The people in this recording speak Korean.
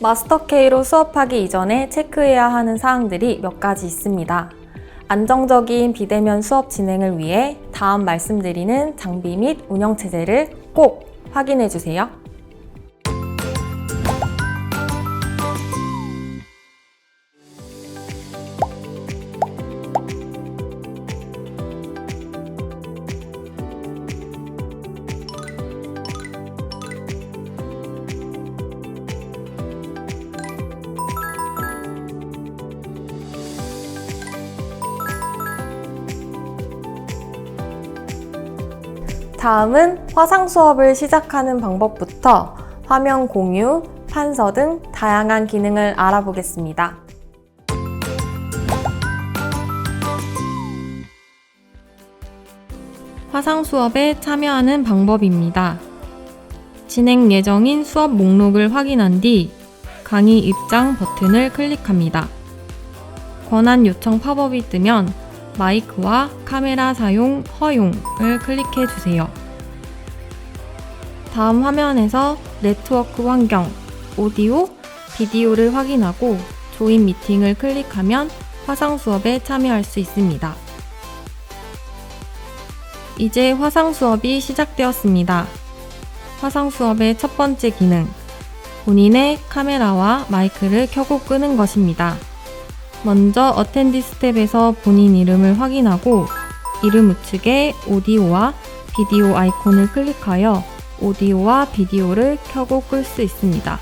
마스터K로 수업하기 이전에 체크해야 하는 사항들이 몇 가지 있습니다. 안정적인 비대면 수업 진행을 위해 다음 말씀드리는 장비 및 운영체제를 꼭 확인해 주세요. 다음은 화상 수업을 시작하는 방법부터 화면 공유, 판서 등 다양한 기능을 알아보겠습니다. 화상 수업에 참여하는 방법입니다. 진행 예정인 수업 목록을 확인한 뒤 강의 입장 버튼을 클릭합니다. 권한 요청 팝업이 뜨면 마이크와 카메라 사용 허용을 클릭해 주세요. 다음 화면에서 네트워크 환경, 오디오, 비디오를 확인하고 조인 미팅을 클릭하면 화상 수업에 참여할 수 있습니다. 이제 화상 수업이 시작되었습니다. 화상 수업의 첫 번째 기능, 본인의 카메라와 마이크를 켜고 끄는 것입니다. 먼저 어텐디 스텝에서 본인 이름을 확인하고 이름 우측에 오디오와 비디오 아이콘을 클릭하여 오디오와 비디오를 켜고 끌 수 있습니다.